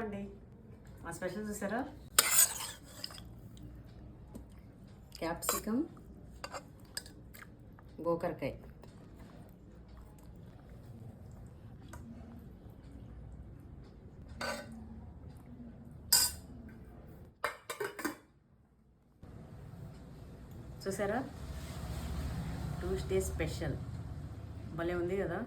అండి మా స్పెషల్ చూసారా? క్యాప్సికమ్ గోకరకాయ. చూసారా? ట్యూస్డే స్పెషల్ భలే ఉంది కదా?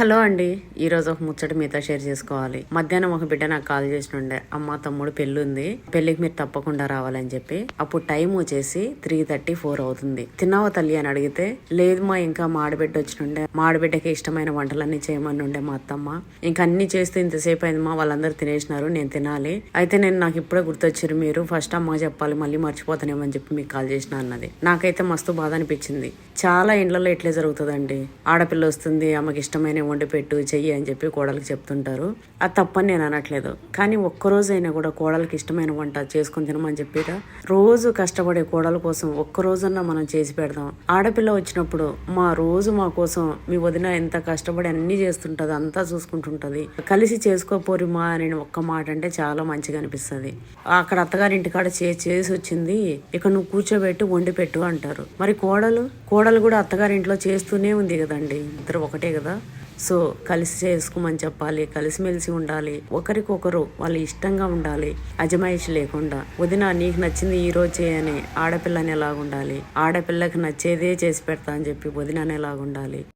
హలో అండి. ఈ రోజు ఒక ముచ్చట మీతో షేర్ చేసుకోవాలి. మధ్యాహ్నం ఒక బిడ్డ నాకు కాల్ చేసినుండే అమ్మ తమ్ముడు పెళ్ళి ఉంది పెళ్ళికి మీరు తప్పకుండా రావాలని చెప్పి. అప్పుడు టైం వచ్చేసి త్రీ థర్టీ ఫోర్ అవుతుంది. తిన్నావా తల్లి అని అడిగితే లేదు మా ఇంకా మాడబిడ్డ వచ్చినుండే. మాడబిడ్డకి ఇష్టమైన వంటలన్నీ చేయమని ఉండే మా అత్తమ్మ. ఇంకా అన్ని చేస్తే ఇంతసేపు అయింది మా వాళ్ళందరూ తినేసినారు నేను తినాలి. అయితే నేను నాకు ఇప్పుడే గుర్తొచ్చారు మీరు. ఫస్ట్ అమ్మ చెప్పాలి మళ్ళీ మర్చిపోతానేమని చెప్పి మీకు కాల్ చేసిన అన్నది. నాకైతే మస్తు బాధ అనిపించింది. చాలా ఇండ్లలో ఇట్లే జరుగుతుందండి. ఆడపిల్ల వస్తుంది ఆమెకి ఇష్టమైన వండి పెట్టు చెయ్యి అని చెప్పి కోడలికి చెప్తుంటారు. అది తప్పని నేను అనట్లేదు. కానీ ఒక్కరోజైనా కూడా కోడలికి ఇష్టమైన వంట చేసుకొని తినమని చెప్పిట. రోజు కష్టపడే కోడల కోసం ఒక్కరోజన్నా మనం చేసి పెడదాం. ఆడపిల్ల వచ్చినప్పుడు మా రోజు మా కోసం మీ వదిన ఎంత కష్టపడి అన్ని చేస్తుంటుంది అంతా చూసుకుంటుంటుంది. కలిసి చేసుకోపోరి మా అని ఒక్క మాట అంటే చాలా మంచిగా అనిపిస్తుంది. అక్కడ అత్తగారింటి కాడ చే చేసి వచ్చింది. ఇక నువ్వు కూర్చోబెట్టి వండి పెట్టు అంటారు. మరి కోడలు? కోడలు కూడా అత్తగారింట్లో చేస్తూనే ఉంది కదండి. ఇద్దరు ఒకటే కదా. సో కలిసి చేసుకోమని చెప్పాలి కలిసిమెలిసి ఉండాలి. ఒకరికొకరు వాళ్ళు ఇష్టంగా ఉండాలి అజమాయిషి లేకుండా. వదిన నీకు నచ్చింది ఈ రోజు చేయని ఆడపిల్లని ఎలాగుండాలి? ఆడపిల్లకి నచ్చేదే చేసి పెడతా అని చెప్పి వదిన ఎలాగుండాలి?